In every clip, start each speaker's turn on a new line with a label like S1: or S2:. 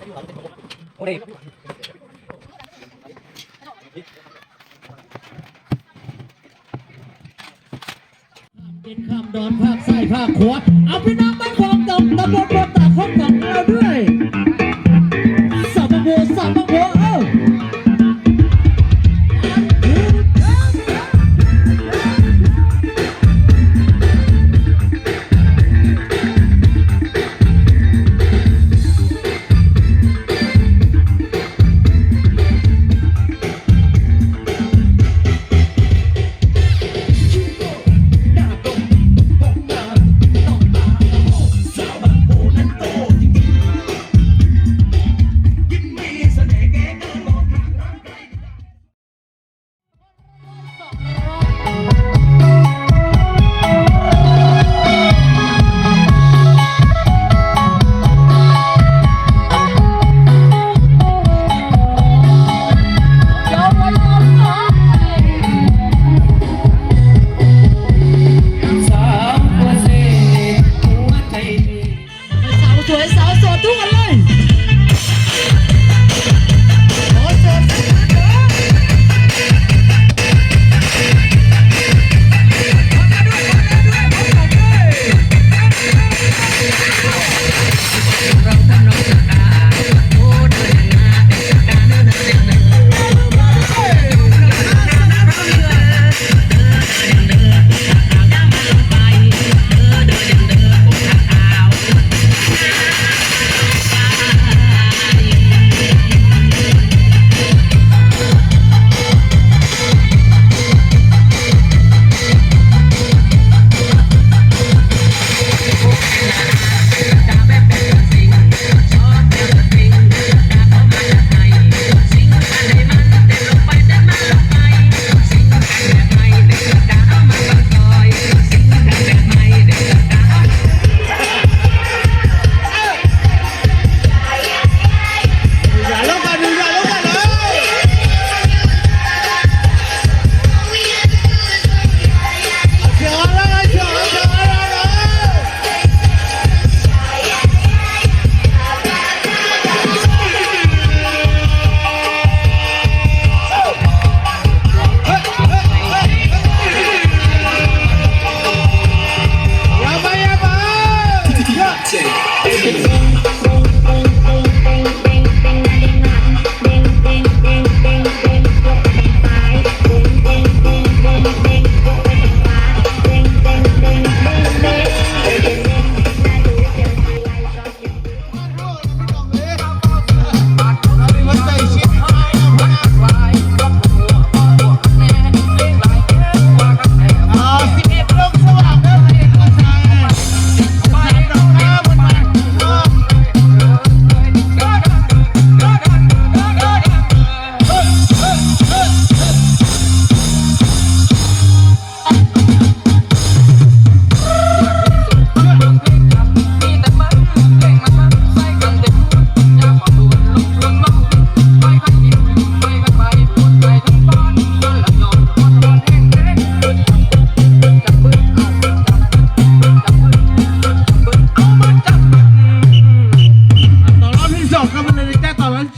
S1: เป็นคำดอนภาคซ้ายภาคขวาเอาพี่น้องบ้านของตำตำบลบนตาของของเราด้วยสับปะโบสับปะโบ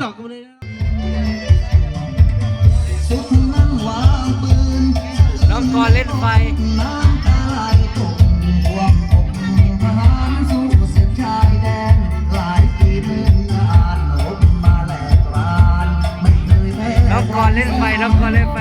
S1: สอ
S2: งกันเลยนะน้
S3: องกรเล่นไฟน้องกรเล่นไฟน้องกรเล่นไฟ